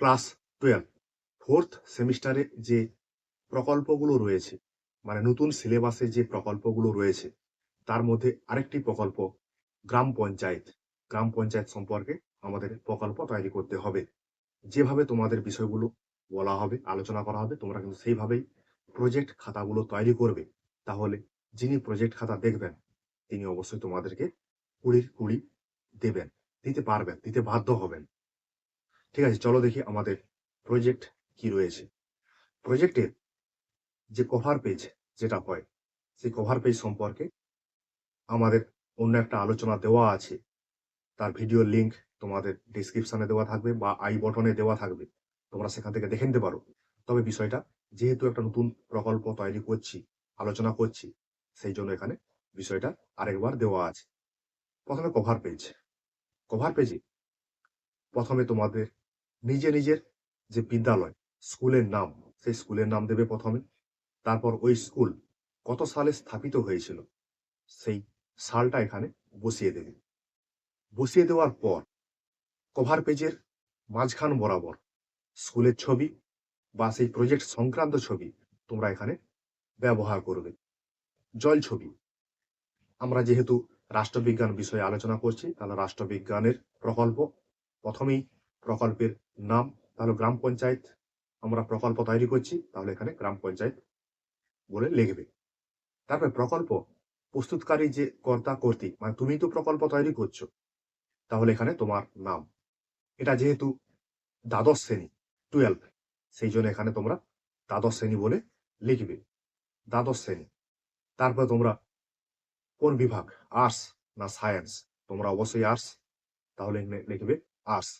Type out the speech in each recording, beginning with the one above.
Class twelve, fourth সেমিস্টারে যে প্রকল্পগুলো রয়েছে মানে নতুন সিলেবাসে যে প্রকল্পগুলো রয়েছে, তার মধ্যে আরেকটি প্রকল্প গ্রাম পঞ্চায়েত গ্রাম পঞ্চায়েত সম্পর্কে আমাদের প্রকল্প তৈরি করতে হবে। যেভাবে তোমাদের বিষয়গুলো বলা হবে, আলোচনা করা হবে, তোমরা কিন্তু সেইভাবেই প্রজেক্ট খাতাগুলো তৈরি করবে। তাহলে যিনি প্রজেক্ট খাতা দেখবেন, তিনি অবশ্যই তোমাদেরকে কুড়ির কুড়ি দেবেন, দিতে পারবেন, দিতে বাধ্য হবেন। ঠিক আছে, চলো দেখি আমাদের প্রজেক্ট কি রয়েছে। প্রজেক্টের যে কভার পেজ যেটা হয়, সেই কভার পেজ সম্পর্কে আমাদের অন্য একটা আলোচনা দেওয়া আছে। তার ভিডিও লিংক তোমাদের ডিসক্রিপশানে দেওয়া থাকবে বা আই বটনে দেওয়া থাকবে। তোমরা সেখান থেকে দেখে নিতে পারো। তবে বিষয়টা, যেহেতু একটা নতুন প্রকল্প তৈরি করছি, আলোচনা করছি, সেই জন্য এখানে বিষয়টা আরেকবার দেওয়া আছে। প্রথমে কভার পেজ কভার পেজে প্রথমে তোমাদের নিজে নিজের যে বিদ্যালয়, স্কুলের নাম, সেই স্কুলের নাম দেবে প্রথমে। তারপর ওই স্কুল কত সালে স্থাপিত হয়েছিল, সেই সালটা এখানে বসিয়ে দেবে। বসিয়ে দেওয়ার পর কভার পেজের মাঝখান বরাবর স্কুলের ছবি বা সেই প্রজেক্ট সংক্রান্ত ছবি তোমরা এখানে ব্যবহার করবে। জল ছবি। আমরা যেহেতু রাষ্ট্রবিজ্ঞান বিষয়ে আলোচনা করছি, তাহলে রাষ্ট্রবিজ্ঞানের প্রকল্প প্রথমেই প্রকল্পের নাম, তাহলে গ্রাম পঞ্চায়েত আমরা প্রকল্প তৈরি করছি, তাহলে এখানে গ্রাম পঞ্চায়েত বলে লিখবে। তারপরে প্রকল্প, প্রস্তুতকারী যে কর্তা কর্তৃক মানে তুমি তো প্রকল্প তৈরি করছ, তাহলে এখানে তোমার নাম। এটা যেহেতু দ্বাদশ শ্রেণি টুয়েলভ সেই জন্য এখানে তোমরা দ্বাদশ শ্রেণি বলে লিখবে। দ্বাদশ শ্রেণি, তারপর তোমরা কোন বিভাগ? আর্টস না সায়েন্স তোমরা অবশ্যই আর্টস তাহলে এখানে লিখবে আর্টস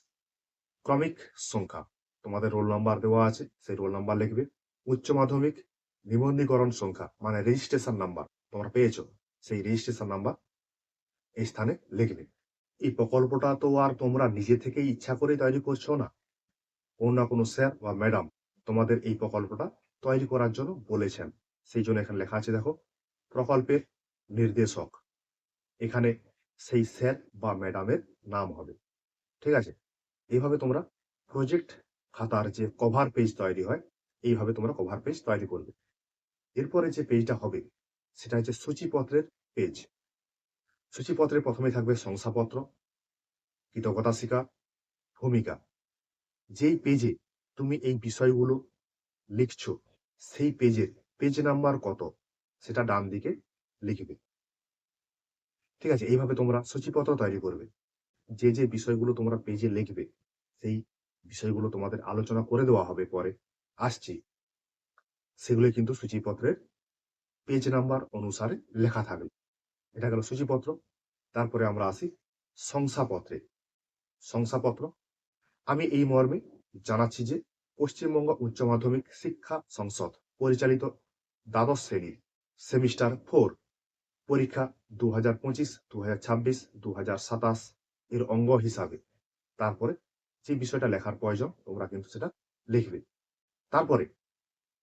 ক্রমিক সংখ্যা। তোমাদের রোল নাম্বার দেওয়া আছে, সেই রোল নাম্বার লিখবে। উচ্চ মাধ্যমিক নিবন্ধীকরণ সংখ্যা মানে রেজিস্ট্রেশন নাম্বার তোমরা পেয়েছ, সেই রেজিস্ট্রেশন নাম্বার এই স্থানে লিখবে। এই প্রকল্পটা তো আর তোমরা নিজে থেকেই ইচ্ছা করে তৈরি করছ না। কোনো না কোনো স্যার বা ম্যাডাম তোমাদের এই প্রকল্পটা তৈরি করার জন্য বলেছেন। সেই জন্য এখানে লেখা আছে, দেখো, প্রকল্পের নির্দেশক। এখানে সেই স্যার বা ম্যাডামের নাম হবে। ঠিক আছে? এইভাবে তোমরা প্রজেক্ট খাতার যে কভার পেজ তৈরি হয়, এইভাবে তোমরা কভার পেজ তৈরি করবে। এরপরে যে পেজটা হবে, সেটা হচ্ছে সূচিপত্রের পেজ সূচিপত্রে প্রথমে থাকবে শংসাপত্র, কৃতজ্ঞতা স্বীকার, ভূমিকা। যেই পেজে তুমি এই বিষয়গুলো লিখছো, সেই পেজের পেজ নাম্বার কত, সেটা ডান দিকে লিখবে। ঠিক আছে, এইভাবে তোমরা সূচিপত্র তৈরি করবে। যে যে বিষয়গুলো তোমরা পেজে লিখবে, সেই বিষয়গুলো তোমাদের আলোচনা করে দেওয়া হবে পরে। আসছি। সেগুলো কিন্তু সূচিপত্রের পেজ নাম্বার অনুসারে লেখা থাকবে। এটা গেল সূচিপত্র। তারপরে আমরা আসি শংসাপত্রে। শংসাপত্র। আমি এই মর্মে জানাচ্ছি যে, পশ্চিমবঙ্গ উচ্চ মাধ্যমিক শিক্ষা সংসদ পরিচালিত দ্বাদশ শ্রেণির সেমিস্টার ফোর, পরীক্ষা দু হাজার পঁচিশ দু হাজার ছাব্বিশ দু হাজার সাতাশ এর অঙ্গ হিসাবে। তারপরে যে বিষয়টা লেখার প্রয়োজন, তোমরা কিন্তু সেটা লিখবে। তারপরে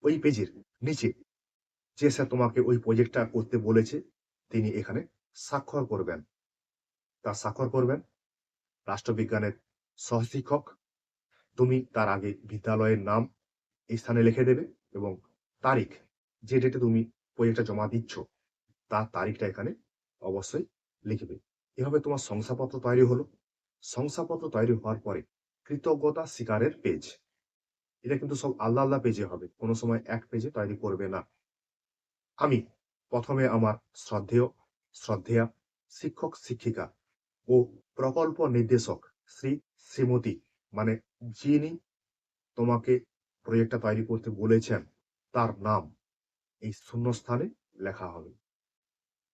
ওই পেজের নিচে যে স্যার তোমাকে ওই প্রজেক্টটা করতে বলেছে, তিনি এখানে স্বাক্ষর করবেন। তার স্বাক্ষর করবেন রাষ্ট্রবিজ্ঞানের সহশিক্ষক। তুমি তার আগে বিদ্যালয়ের নাম এই স্থানে লিখে দেবে এবং তারিখ, যে ডেটে তুমি প্রজেক্টটা জমা দিচ্ছ, তার তারিখটা এখানে অবশ্যই লিখবে। এভাবে তোমার শংসাপত্র তৈরি হলো। শংসাপত্র তৈরি হওয়ার পরে কৃতজ্ঞতা স্বীকারের পেজ এটা কিন্তু সব আলাদা আলাদা পেজে হবে। কোনো সময় এক পেজে তৈরি করবে না। আমি প্রথমে আমার শ্রদ্ধেয়, শ্রদ্ধেয়া শিক্ষক, শিক্ষিকা ও প্রকল্প নির্দেশক শ্রী শ্রীমতী মানে যিনি তোমাকে প্রজেক্টটা তৈরি করতে বলেছেন, তার নাম এই শূন্যস্থানে লেখা হবে।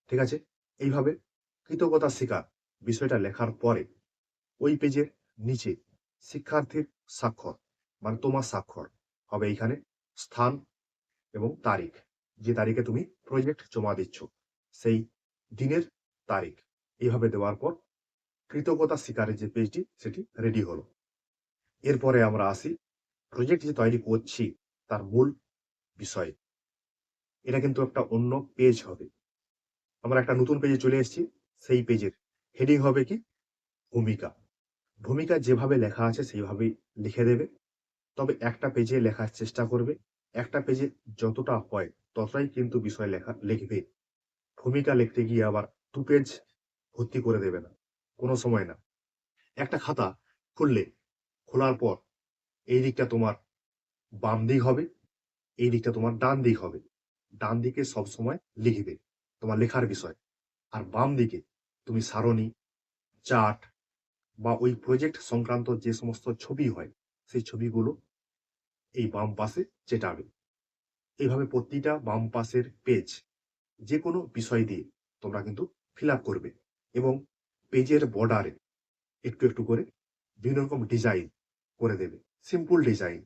ঠিক আছে? এইভাবে কৃতজ্ঞতা শিকার বিষয়টা লেখার পরে ওই পেজের নিচে শিক্ষার্থীর স্বাক্ষর মানে তোমার স্বাক্ষর হবে এইখানে স্থান এবং তারিখ। যে তারিখে তুমি প্রজেক্ট জমা দিচ্ছ, সেই দিনের তারিখ। এইভাবে দেওয়ার পর কৃতজ্ঞতা স্বীকারের যে পেজটি, সেটি রেডি হলো। এরপরে আমরা আসি প্রজেক্ট যে তৈরি করছি, তার মূল বিষয়। এটা কিন্তু একটা অন্য পেজ হবে। আমরা একটা নতুন পেজে চলে এসেছি। সেই পেজের হেডিং হবে কি? ভূমিকা। ভূমিকা যেভাবে লেখা আছে সেইভাবেই লিখে দেবে। তবে একটা পেজে লেখার চেষ্টা করবে। একটা পেজে যতটা হয় ততটাই কিন্তু বিষয় লেখা লিখবে। ভূমিকা লিখতে গিয়ে আবার দু পেজ ভর্তি করে দেবে না। কোনো সময় না। একটা খাতা খুললে, খোলার পর এই দিকটা তোমার বাম দিক হবে, এই দিকটা তোমার ডান দিক হবে। ডান দিকে সব সময় লিখবে তোমার লেখার বিষয়। আর বাম দিকে তুমি সারণী চার্ট বা ওই প্রজেক্ট সংক্রান্ত যে সমস্ত ছবি হয়, সেই ছবিগুলো এই বাম পাশে চেটাবে। এইভাবে প্রতিটা বাম পাশের পেজ যে কোনো বিষয় দিয়ে তোমরা কিন্তু ফিল করবে এবং পেজের বর্ডারে একটু একটু করে বিভিন্ন রকম ডিজাইন করে দেবে। সিম্পল ডিজাইন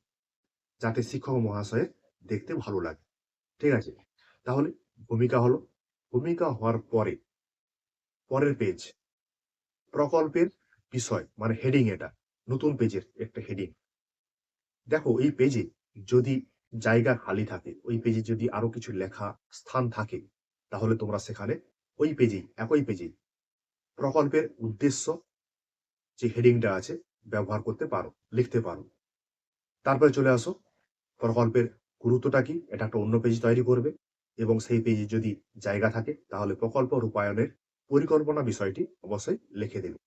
যাতে শিক্ষক মহাশয়ের দেখতে ভালো লাগে। ঠিক আছে? তাহলে ভূমিকা হলো, ভূমিকা হওয়ার পরে পরের পেজ প্রকল্পের বিষয় মানে হেডিং এটা, নতুন পেজের একটা হেডিং দেখো, এই পেজে যদি জায়গা খালি থাকে, ওই পেজে যদি আরও কিছু লেখা স্থান থাকে, তাহলে তোমরা সেখানে ওই পেজেই একই পেজেই প্রকল্পের উদ্দেশ্য যে হেডিংটা আছে, ব্যবহার করতে পারো, লিখতে পারো। তারপরে চলে আসো, প্রকল্পের গুরুত্বটা কি? এটা একটা অন্য পেজ তৈরি করবে এবং সেই পেজে যদি জায়গা থাকে, তাহলে প্রকল্প রূপায়ণের পরিকল্পনা বিষয়টি অবশ্যই লিখে দেবে।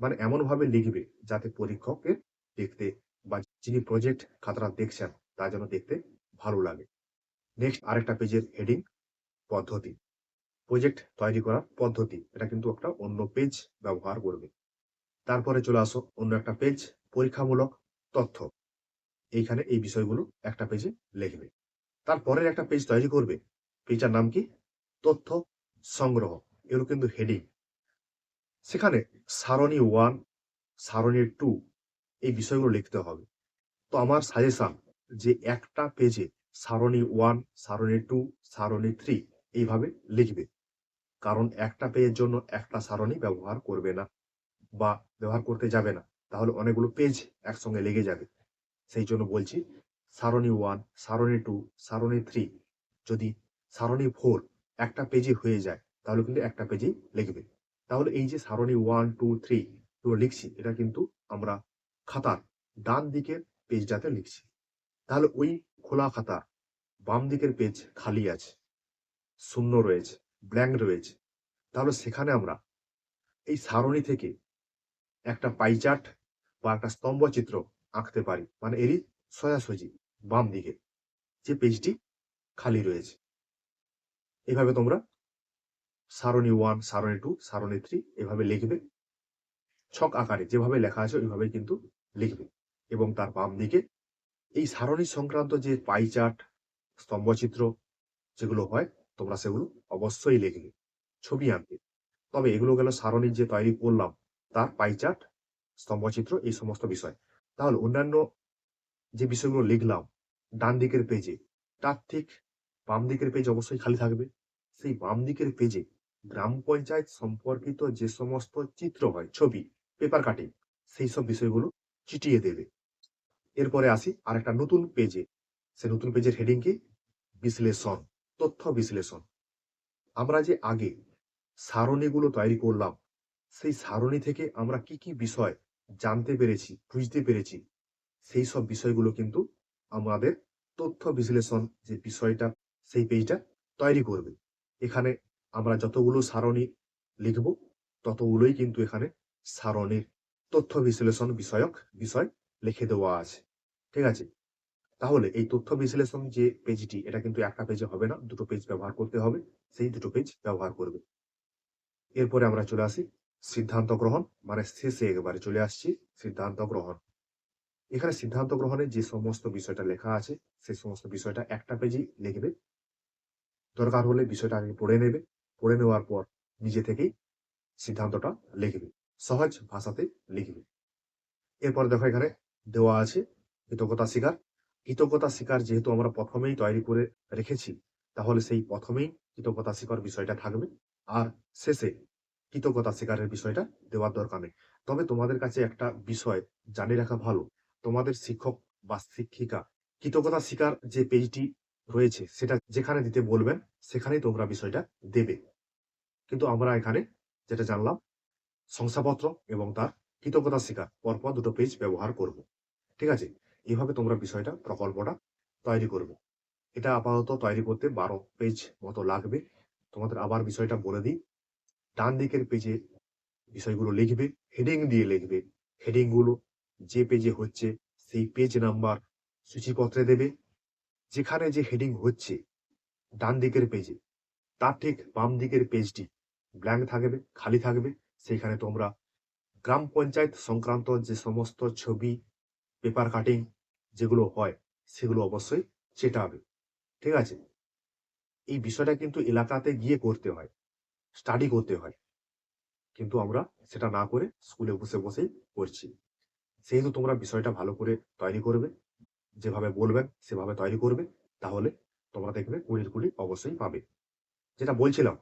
মানে এমনভাবে লিখবে যাতে পরীক্ষকের দেখতে বা যিনি প্রজেক্ট খাতাটা দেখছেন, তা যেন দেখতে ভালো লাগে। নেক্সট আরেকটা পেজের হেডিং পদ্ধতি। প্রজেক্ট তৈরি করার পদ্ধতি, এটা কিন্তু একটা অন্য পেজ ব্যবহার করবে। তারপরে চলে আসো, অন্য একটা পেজ পরীক্ষামূলক তথ্য। এইখানে এই বিষয়গুলো একটা পেজে লিখবে। তারপরের একটা পেজ তৈরি করবে পেজটার নাম কি? তথ্য সংগ্রহ। এগুলো কিন্তু হেডিং সেখানে সারণী ওয়ান সারণি টু এই বিষয়গুলো লিখতে হবে। তো আমার সাজেশন যে একটা পেজে সারণি ওয়ান সারণি টু সারণী থ্রি এইভাবে লিখবে। কারণ একটা পেজের জন্য একটা সারণী ব্যবহার করবে না বা ব্যবহার করতে যাবে না। তাহলে অনেকগুলো পেজ একসঙ্গে লেগে যাবে। সেই জন্য বলছি, সারণি ওয়ান সারণি টু সারণী থ্রি যদি সারণী ফোর একটা পেজে হয়ে যায় তাহলে কিন্তু একটা পেজেই লিখবে। তাহলে এই যে সারণী ওয়ান টু থ্রি এগুলো লিখছি, এটা কিন্তু আমরা খাতার ডান দিকের পেজটাতে লিখছি। তাহলে ওই খোলা খাতা, বাম দিকের পেজ খালি আছে, শূন্য রয়েছে ব্ল্যাঙ্ক রয়েছে। তাহলে সেখানে আমরা এই সারণী থেকে একটা পাইচার্ট বা একটা স্তম্ভ চিত্র আঁকতে পারি মানে এরই সোজাসুজি বাম দিকে, যে পেজটি খালি রয়েছে। এভাবে তোমরা সারণী ওয়ান সারণী টু সারণী থ্রি এভাবে লিখবে। ছক আকারে যেভাবে লেখা আছে ওইভাবে কিন্তু লিখবে। এবং তার বাম দিকে এই সারণী সংক্রান্ত যে পাই চার্ট স্তম্ভচিত্র যেগুলো হয়, তোমরা সেগুলো অবশ্যই লিখবে, ছবি আনবে তবে এগুলো গেল সারণীর যে তৈরি করলাম, তার পাই চার্ট স্তম্ভচিত্র, এই সমস্ত বিষয়। তাহলে অন্যান্য যে বিষয়গুলো লিখলাম, ডান দিকের পেজে তার ঠিক বাম দিকের পেজ অবশ্যই খালি থাকবে। সেই বাম দিকের পেজে গ্রাম পঞ্চায়েত সম্পর্কিত যে সমস্ত চিত্র হয়, ছবি পেপার কাটিং সেই সব বিষয়গুলো চিটিয়ে দেবে। এরপরে আসি আর একটা নতুন পেজে সে নতুন পেজের হেডিং কি? বিশ্লেষণ, তথ্য বিশ্লেষণ। আমরা যে আগে সারণীগুলো তৈরি করলাম, সেই সারণী থেকে আমরা কি কি বিষয় জানতে পেরেছি, বুঝতে পেরেছি, সেই সব বিষয়গুলো কিন্তু আমাদের তথ্য বিশ্লেষণ যে বিষয়টা, সেই পেজটা তৈরি করবে। এখানে আমরা যতগুলো সারণী লিখব, ততগুলোই কিন্তু এখানে সারণীর তথ্য বিশ্লেষণ বিষয়ক বিষয় লিখে দেওয়া আছে। ঠিক আছে? তাহলে এই তথ্য বিশ্লেষণ যে পেজটি এটা কিন্তু একটা পেজে হবে না, দুটো পেজ ব্যবহার করতে হবে, সেই দুটো পেজ ব্যবহার করবে। এরপরে আমরা চলে আসি সিদ্ধান্ত গ্রহণ মানে শেষে একবারে চলে আসছি সিদ্ধান্ত গ্রহণ। এখানে সিদ্ধান্ত গ্রহণে যে সমস্ত বিষয়টা লেখা আছে, সেই সমস্ত বিষয়টা একটা পেজেই লিখবে। দরকার হলে বিষয়টা আগে পড়ে নেবে। পড়ে নেওয়ার পর নিজে থেকেই সিদ্ধান্তটা লিখবে সহজ ভাষাতে লিখবে এরপর দেখো এখানে দেওয়া আছে কৃতজ্ঞতা শিকার কৃতজ্ঞতা শিকার যেহেতু আমরা প্রথমেই তৈরি করে রেখেছি, তাহলে সেই প্রথমেই কৃতজ্ঞতা শিকার বিষয়টা থাকবে। আর শেষে কৃতজ্ঞতা শিকারের বিষয়টা দেওয়ার দরকার নেই। তবে তোমাদের কাছে একটা বিষয় জানিয়ে রাখা ভালো। তোমাদের শিক্ষক বা শিক্ষিকা, কৃতজ্ঞতা শিকার যে পেজটি রয়েছে, সেটা যেখানে দিতে বলবেন, সেখানেই তোমরা বিষয়টা দেবে। কিন্তু আমরা এখানে যেটা জানলাম, শংসাপত্র এবং তার কৃতজ্ঞতা স্বীকার পরপর দুটো পেজ ব্যবহার করব। ঠিক আছে? এইভাবে তোমরা বিষয়টা, প্রকল্পটা তৈরি করবে। এটা আপাতত তৈরি করতে বারো পেজ মতো লাগবে। তোমাদের আবার বিষয়টা বলে দিই। ডান দিকের পেজে বিষয়গুলো লিখবে হেডিং দিয়ে লিখবে। হেডিংগুলো যে পেজে হচ্ছে, সেই পেজ নাম্বার সূচিপত্রে দেবে। যেখানে যে হেডিং হচ্ছে, ডান দিকের পেজে তার ঠিক বাম দিকের পেজটি ব্ল্যাঙ্ক থাকবে, খালি থাকবে সেখানে তোমরা গ্রাম পঞ্চায়েত সংক্রান্ত যে সমস্ত ছবি পেপার কাটিং যেগুলো হয়, সেগুলো অবশ্যই চেটাবে। ঠিক আছে? এই বিষয়টা কিন্তু এলাকাতে গিয়ে করতে হয় স্টাডি করতে হয়। কিন্তু আমরা সেটা না করে স্কুলে বসে বসেই করছি। সেহেতু তোমরা বিষয়টা ভালো করে তৈরি করবে, যেভাবে বলবেন সেভাবে তৈরি করবে, তাহলে তোমরা দেখবে কুড়ির কুড়ি অবশ্যই পাবে। যেটা বলছিলাম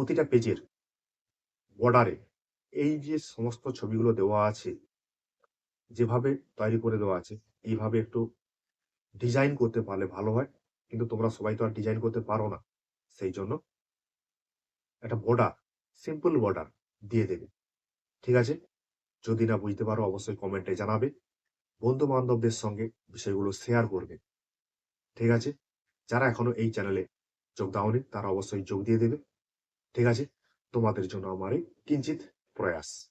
প্রতিটা পেজের বর্ডারে এই যে সমস্ত ছবিগুলো দেওয়া আছে, যেভাবে তৈরি করে দেওয়া আছে, এইভাবে একটু ডিজাইন করতে পারলে ভালো হয়। কিন্তু তোমরা সবাই তো আর ডিজাইন করতে পারো না। সেই জন্য একটা বর্ডার সিম্পল বর্ডার দিয়ে দেবে। ঠিক আছে? যদি না বুঝতে পারো, অবশ্যই কমেন্টে জানাবে। বন্ধু বান্ধবদের সঙ্গে বিষয়গুলো শেয়ার করবে। ঠিক আছে? যারা এখনও এই চ্যানেলে যোগ দাওনি, তারা অবশ্যই যোগ দিয়ে দেবে। ঠিক আছে? তোমাদের জন্য আমার এই কিঞ্চিত প্রয়াস।